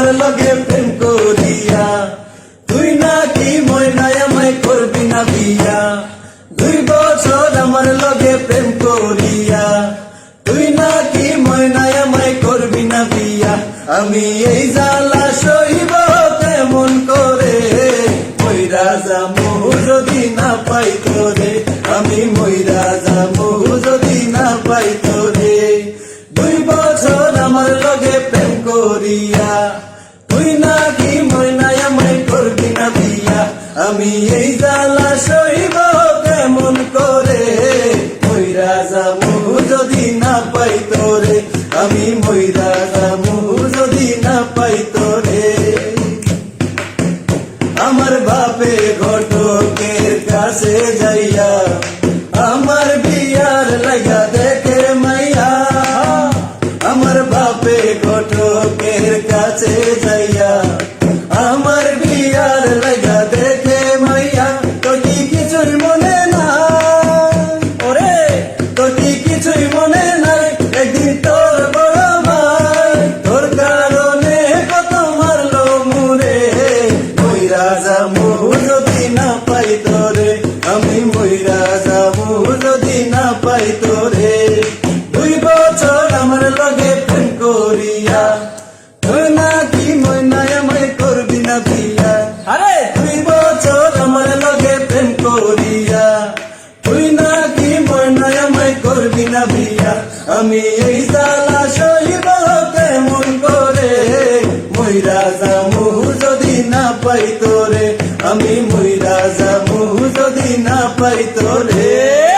আমার লগে প্রেম করিয়া। তুই নাকি ময়নায় আমায় করবি না বিয়া। দুই বছর আমার লগে প্রেম করিয়া। তুই নাকি ময়নায় আমায় করবি না বিয়া। আমি এই জ্বালা সইব কেমন করে? ময়রা যামু যদি না পাই তোরে। আমি ময়রা যামু যদি না পাই তোরে। দুই বছর আমার লগে প্রেম করিয়া। তুই নাকি ময়নায় আমি এই জ্বালা সইব কেমন করে ময়রা যামু যদি না পাই তোরে আমি ময়রা যামু যদি না পাই তোরে আমার বাপে ঘটকের কাছে যাইয়া কাছে যাইয়া, আমার বিয়ার লাগা দেখে মাইয়া তো কি কিছুই মনে না ওরে তো কিছুই মনে নাই, একদিন তোর বড় ভাই। তোর কারণে কত মারলো মুরে ময়রা যাব যদি না পাই তোরে আমি ময়রা তুই নাকি ময়নায় আমায় করবি না বিয়া? আরে! দুই বছর আমার লগে প্রেম করিয়া। তুই নাকি ময়নায় আমায় করবি না বিয়া? আমি এই জ্বালা সইব কেমন করে ময়রা যামু যদি না পাই তোরে আমি ময়রা যামু যদি না পাই তোরে।